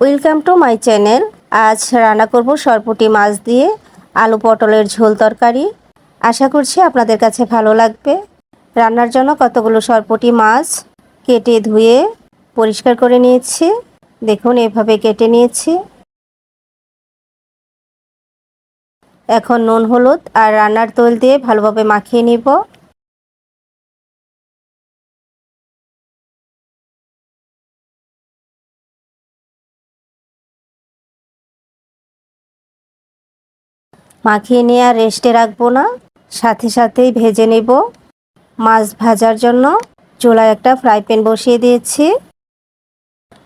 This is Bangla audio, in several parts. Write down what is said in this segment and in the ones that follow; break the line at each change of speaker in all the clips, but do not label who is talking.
ওয়েলকাম টু মাই চ্যানেল আজ রান্না করব সরপুটি মাছ দিয়ে আলু পটলের ঝোল তরকারি। আশা করছি আপনাদের কাছে ভালো লাগবে। রান্নার জন্য কতগুলো সরপুটি মাছ কেটে ধুয়ে পরিষ্কার করে নিয়েছি। দেখুন, এভাবে কেটে নিয়েছি। এখন নুন, হলুদ আর রান্নার তৈল দিয়ে ভালোভাবে মাখিয়ে নিব। মাখিয়ে নিয়ে আর রেস্টে রাখব না। সাথে সাথেই ভেজে নেব। মাছ ভাজার জন্য চুলায় একটা ফ্রাই প্যান বসিয়ে দিয়েছি।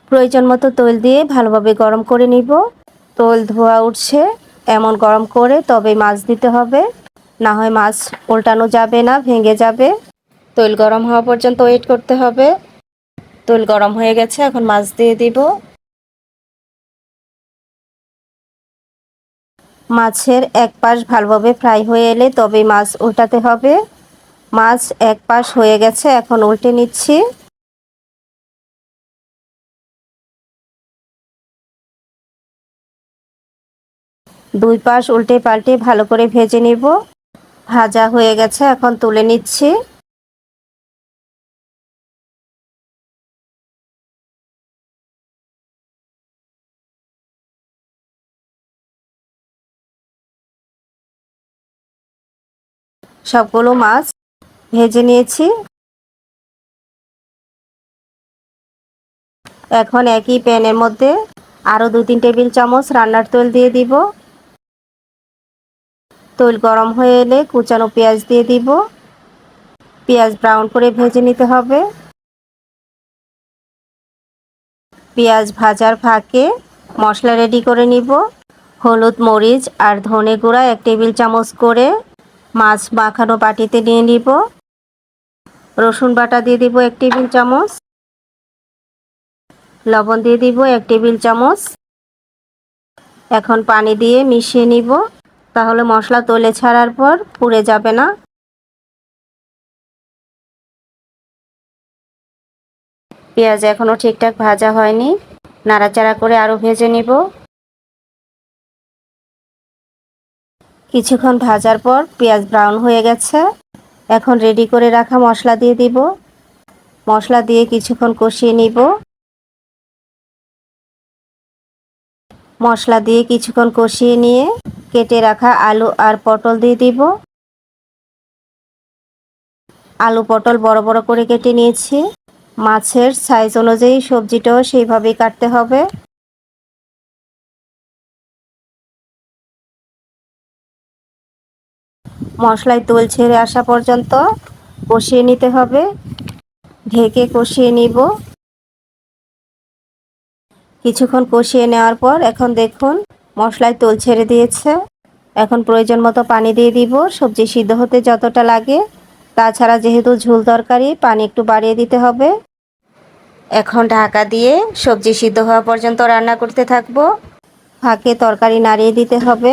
প্রয়োজন মতো তৈল দিয়ে ভালোভাবে গরম করে নিব। তৈল ধোয়া উঠছে, এমন গরম করে তবে মাছ দিতে হবে। না হয় মাছ উল্টানো যাবে না, ভেঙে যাবে। তৈল গরম হওয়া পর্যন্ত ওয়েট করতে হবে। তৈল গরম হয়ে গেছে, এখন মাছ দিয়ে দিব। মাছের এক পাশ ভালোভাবে ফ্রাই হয়ে এলে তবে মাছ উল্টাতে হবে। মাছ এক পাশ হয়ে গেছে, এখন উল্টে নিচ্ছি। দুই পাশ উল্টে পাল্টে ভালো করে ভেজে নিব। ভাজা হয়ে গেছে, এখন তুলে নিচ্ছি। সবগুলো মাছ ভেজে নিয়েছি। এখন একই প্যানের মধ্যে আরও দু তিন টেবিল চামচ রান্নার তেল দিয়ে দিব। তেল গরম হয়ে এলে কুচানো পেঁয়াজ দিয়ে দিব। পেঁয়াজ ব্রাউন করে ভেজে নিতে হবে। পেঁয়াজ ভাজার ফাঁকে মশলা রেডি করে নিব। হলুদ, মরিচ আর ধনে গুঁড়া এক টেবিল চামচ করে মাছ মাখানো বাটিতে নিয়ে নিব। রসুন বাটা দিয়ে দিব এক টেবিল চামচ। লবণ দিয়ে দিব এক টেবিল চামচ। এখন পানি দিয়ে মিশিয়ে নিব। তাহলে মশলা তোলে ছাড়ার পর পুড়ে যাবে না। পেঁয়াজ এখনও ঠিকঠাক ভাজা হয়নি। নাড়াচাড়া করে আরও ভেজে নিব। কিছুক্ষণ ভাজার পর পেঁয়াজ ব্রাউন হয়ে গেছে। এখন রেডি করে রাখা মশলা দিয়ে দিব। মশলা দিয়ে কিছুক্ষণ কষিয়ে নিব। মশলা দিয়ে কিছুক্ষণ কষিয়ে নিয়ে কেটে রাখা আলু আর পটল দিয়ে দিব। আলু পটল বড় বড় করে কেটে নিয়েছি। মাছের সাইজ অনুযায়ী সবজিটাও সেইভাবেই কাটতে হবে। মশলায় তোল ছেড়ে আসা পর্যন্ত কষিয়ে নিতে হবে। ঢেকে কষিয়ে নিব। কিছুক্ষণ কষিয়ে নেওয়ার পর এখন দেখুন মশলায় তোল ছেড়ে দিয়েছে। এখন প্রয়োজন মতো পানি দিয়ে দিব। সবজি সিদ্ধ হতে যতটা লাগে। তাছাড়া যেহেতু ঝুল তরকারি, পানি একটু বাড়িয়ে দিতে হবে। এখন ঢাকা দিয়ে সবজি সিদ্ধ হওয়া পর্যন্ত রান্না করতে থাকব। ফাঁকে তরকারি নাড়িয়ে দিতে হবে।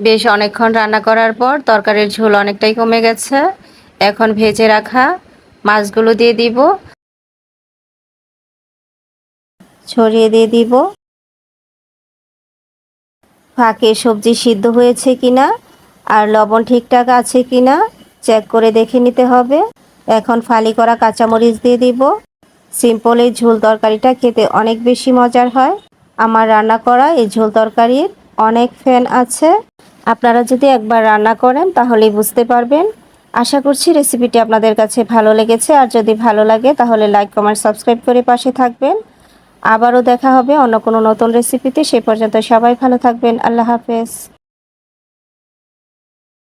বেশ অনেকক্ষণ রান্না করার পর তরকারির ঝোল অনেকটাই কমে গেছে। এখন ভেজে রাখা মাছগুলো দিয়ে দিব। ছড়িয়ে দিয়ে দিব। ফাঁকে সবজি সিদ্ধ হয়েছে কিনা আর লবণ ঠিকঠাক আছে কিনা চেক করে দেখে নিতে হবে। এখন ফালি করা কাঁচামরিচ দিয়ে দিব। সিম্পল এই ঝোল তরকারিটা খেতে অনেক বেশি মজার হয়। আমার রান্না করা এই ঝোল তরকারির অনেক ফ্যান আছে। আপনারা যদি একবার রান্না করেন, তাহলেই বুঝতে পারবেন। আশা করছি রেসিপিটি আপনাদের কাছে ভালো লেগেছে। আর যদি ভালো লাগে, তাহলে লাইক কমেন্ট সাবস্ক্রাইব করে পাশে থাকবেন। আবারও দেখা হবে অন্য কোনো নতুন রেসিপিতে সে পর্যন্ত সবাই ভালো থাকবেন। আল্লাহ হাফেজ।